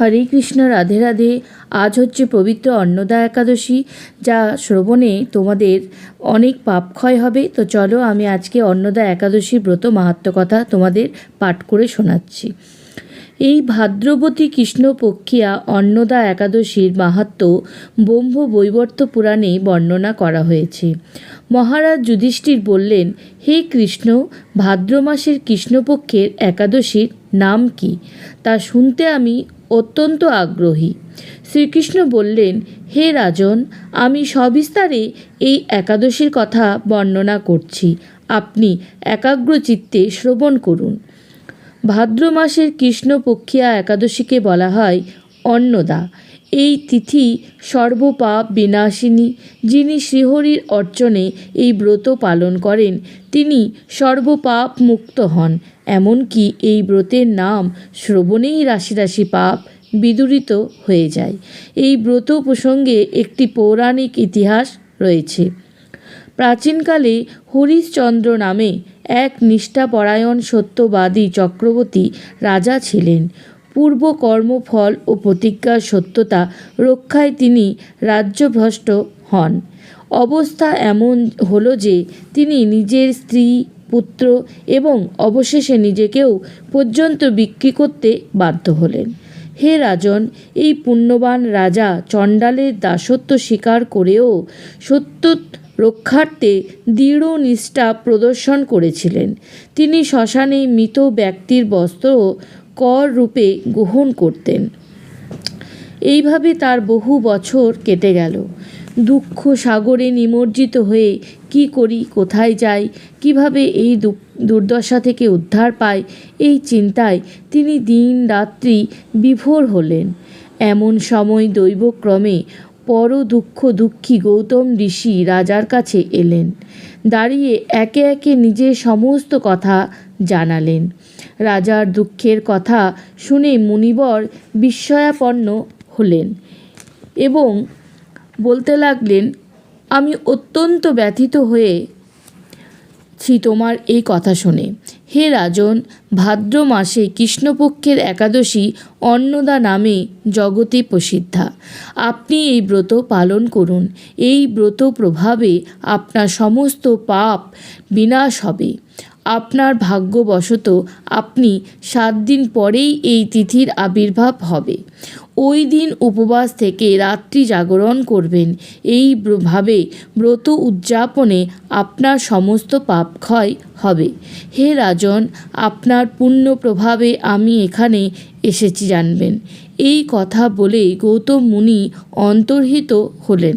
হরে কৃষ্ণ, রাধে রাধে। আজ হচ্ছে পবিত্র অন্নদা একাদশী, যা শ্রবণে তোমাদের অনেক পাপ ক্ষয় হবে। তো চলো আমি আজকে অন্নদা একাদশী ব্রত মাহাত্ম কথা তোমাদের পাঠ করে শোনাচ্ছি। এই ভাদ্রবতী কৃষ্ণপক্ষিয়া অন্নদা একাদশীর মাহাত্ম ব্রহ্ম বৈবর্ত পুরাণে বর্ণনা করা হয়েছে। মহারাজ যুধিষ্ঠির বললেন, হে কৃষ্ণ ভাদ্র মাসের কৃষ্ণপক্ষের একাদশীর নাম কি? তা শুনতে আমি অত্যন্ত আগ্রহী। শ্রীকৃষ্ণ বললেন, হে রাজন, আমি সবিস্তারে এই একাদশীর কথা বর্ণনা করছি। আপনি একাগ্র চিত্তে শ্রবণ করুন। ভাদ্র মাসের কৃষ্ণপক্ষিয়া একাদশীকে বলা হয় অন্নদা। এই তিথি সর্বপাপ বিনাশিনী যিনি শ্রীহরির অর্চনে এই ব্রত পালন করেন, তিনি সর্বপাপ মুক্ত হন। এমনকি এই ব্রতের নাম শ্রবণেই রাশি রাশি পাপ বিদূরিত হয়ে যায়। এই ব্রত প্রসঙ্গে একটি পৌরাণিক ইতিহাস রয়েছে। প্রাচীনকালে হরিশচন্দ্র নামে এক নিষ্ঠাপরায়ণ সত্যবাদী চক্রবর্তী রাজা ছিলেন। পূর্ব কর্মফল ও প্রতিজ্ঞার সত্যতা রক্ষায় তিনি রাজ্যভ্রষ্ট হন। অবস্থা এমন হলো যে, তিনি নিজের স্ত্রী, পুত্র এবং অবশেষে নিজেকেও পর্যন্ত বিক্রি করতে বাধ্য হলেন। হে রাজন, এই পুণ্যবান রাজা চণ্ডালের দাসত্ব স্বীকার করেও সত্য রক্ষার্থে দৃঢ় নিষ্ঠা প্রদর্শন করেছিলেন। তিনি শ্মশানে মৃত ব্যক্তির বস্ত্র কর রূপে গ্রহণ করতেন। এইভাবে তার বহু বছর কেটে গেল। দুঃখ সাগরে নিমজ্জিত হয়ে কি করি, কোথায় যাই, কীভাবে এই দুর্দশা থেকে উদ্ধার পায় এই চিন্তায় তিনি দিন রাত্রি বিভোর হলেন। এমন সময় দৈবক্রমে পর দুঃখ দুঃখী গৌতম ঋষি রাজার কাছে এলেন। দাঁড়িয়ে একে একে নিজের সমস্ত কথা জানালেন। রাজার দুঃখের কথা শুনে মুনিবর বিস্ময়াপন্ন হলেন এবং বলতে লাগলেন, আমি অত্যন্ত ব্যথিত হয়েছি তোমার এই কথা শুনে। হে রাজন, ভাদ্র মাসে কৃষ্ণপক্ষের একাদশী অন্নদা নামে জগতে প্রসিদ্ধা। আপনি এই ব্রত পালন করুন। এই ব্রত প্রভাবে আপনার সমস্ত পাপ বিনাশ হবে। আপনার ভাগ্যবশত আপনি সাত দিন পরেই এই তিথির আবির্ভাব হবে। ওই দিন উপবাস থেকে রাত্রি জাগরণ করবেন। এই ভাবে ব্রত উদযাপনে আপনার সমস্ত পাপ ক্ষয় হবে। হে রাজন, আপনার পুণ্য প্রভাবে আমি এখানে এসেছি জানবেন। এই কথা বলে গৌতম মুনি অন্তর্হিত হলেন।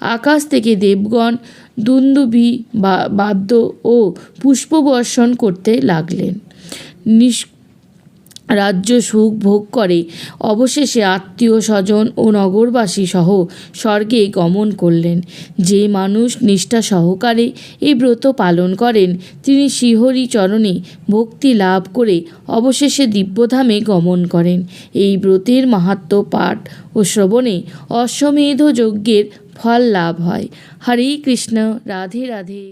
আকাশ থেকে দেবগণ দুন্দুভি বাদ্য ও পুষ্পবর্ষণ করতে লাগলেন। নিষ রাজ্য সুখ ভোগ করে। অবশেষে আত্মীয় স্বজন ও নগরবাসী সহ স্বর্গে গমন করলেন। যে মানুষ নিষ্ঠা সহকারে এই ব্রত পালন করেন, তিনি শ্রীহরি চরণে ভক্তি লাভ করে অবশেষে দিব্যধামে গমন করেন। এই ব্রতের মাহাত্ম পাঠ ও শ্রবণে অশ্বমেধ যজ্ঞের ফল লাভ হয়। হরে কৃষ্ণ রাধে রাধে।